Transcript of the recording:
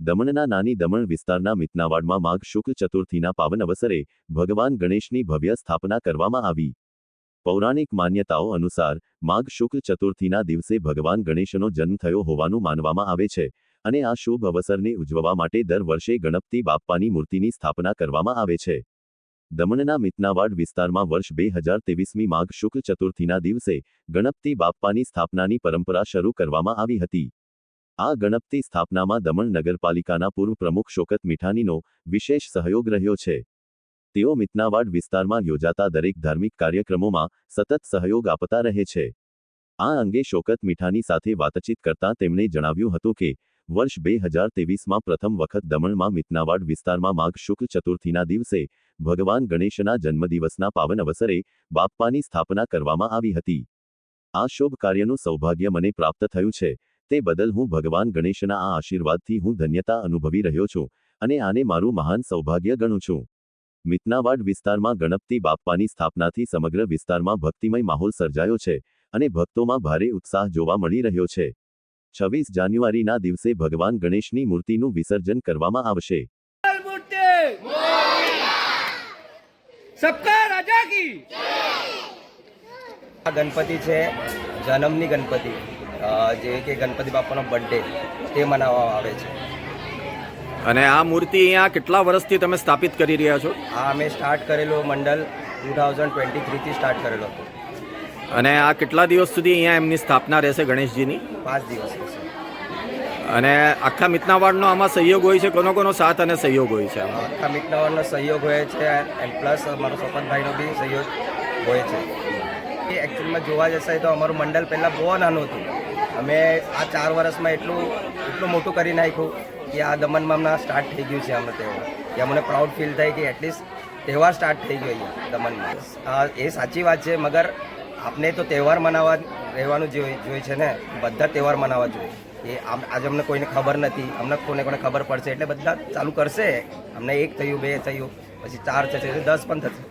દમણના નાની દમણ વિસ્તારના મિતનાવાડમાં માઘ શુક્લ ચતુર્થીના પાવન અવસરે ભગવાન ગણેશની ભવ્ય સ્થાપના કરવામાં આવી. પૌરાણિક માન્યતાઓ અનુસાર, માઘ શુક્લ ચતુર્થીના દિવસે ભગવાન ગણેશનો જન્મ થયો હોવાનું માનવામાં આવે છે અને આ શુભ અવસરને ઉજવવા માટે દર વર્ષે ગણપતિ બાપ્પાની મૂર્તિની સ્થાપના કરવામાં આવે છે. દમણના મિતનાવાડ વિસ્તારમાં વર્ષ બે હજાર તેવીસમી માઘ શુક્લ ચતુર્થીના દિવસે ગણપતિ બાપ્પાની સ્થાપનાની પરંપરા શરૂ કરવામાં આવી હતી. આ ગણપતિ સ્થાપનામાં દમણ નગરપાલિકાના પૂર્વ પ્રમુખ શોકત મીઠાનીનો વિશેષ સહયોગ રહ્યો છે. તેઓ મિતનાવાડ વિસ્તારમાં યોજાતા દરેક ધાર્મિક કાર્યક્રમોમાં સતત સહયોગ આપતા રહે છે. આ અંગે શોકત મીઠાની સાથે વાતચીત કરતા તેમણે જણાવ્યું હતું કે, વર્ષ બે હજાર તેવીસમાં પ્રથમ વખત દમણમાં મિતનાવાડ વિસ્તારમાં માઘ શુક્લ ચતુર્થીના દિવસે ભગવાન ગણેશના જન્મદિવસના પાવન અવસરે બાપ્પાની સ્થાપના કરવામાં આવી હતી. આ શુભ કાર્યનું સૌભાગ્ય મને પ્રાપ્ત થયું છે. તે બદલ હું ભગવાન ગણેશના આ આશીર્વાદથી હું ધન્યતા અનુભવી રહ્યો છું અને આને મારું મહાન સૌભાગ્ય ગણું છું. મિતનાવાડ વિસ્તારમાં ગણપતિ બાપ્પાની સ્થાપનાથી સમગ્ર વિસ્તારમાં ભક્તિમય માહોલ સર્જાયો છે અને ભક્તોમાં ભારે ઉત્સાહ જોવા મળી રહ્યો છે. છવ્વીસ જાન્યુઆરીના દિવસે ભગવાન ગણેશની મૂર્તિનું વિસર્જન કરવામાં આવશે. ગણપતિ છે જન્મની ગણપતિ. જે કે ગણપતિ બાપાનો બર્થડે તે મનાવવામાં આવે છે. અને આ મૂર્તિ અહીંયા કેટલા વર્ષથી તમે સ્થાપિત કરી રહ્યા છો? આ અમે સ્ટાર્ટ કરેલો મંડળ ટુ થાઉઝન્ડ ટ્વેન્ટી થ્રીથી સ્ટાર્ટ કરેલો હતો. અને આ કેટલા દિવસ સુધી અહીંયા એમની સ્થાપના રહેશે ગણેશજીની? પાંચ દિવસ રહેશે. અને આખા મિતનાવાડનો આમાં સહયોગ હોય છે? કોનો કોનો સાથ અને સહયોગ હોય છે આખા મિતનાવાડનો સહયોગ હોય છે એન્ડ પ્લસ અમારો સોપતભાઈનો બી સહયોગ હોય છે. એ એકચ્યુઅલમાં જોવા જશે તો અમારું મંડળ પહેલાં બહુ નાનું હતું. અમે આ ચાર વર્ષમાં એટલું એટલું મોટું કરી નાખ્યું કે આ દમણમાં સ્ટાર્ટ થઈ ગયું છે અમને તહેવાર કે અમને પ્રાઉડ ફીલ થાય કે એટલીસ્ટ તહેવાર સ્ટાર્ટ થઈ ગયો અહીંયા દમણમાં એ સાચી વાત છે, મગર આપણે તો તહેવાર મનાવવા રહેવાનું જોઈએ છે ને? બધા તહેવાર મનાવવા જોઈએ. એ આમ, આજે અમને કોઈને ખબર નથી, અમને કોને કોને ખબર પડશે, એટલે બધા ચાલુ કરશે. અમને એક થયું, બે થયું, પછી ચાર થશે દસ પણ થશે.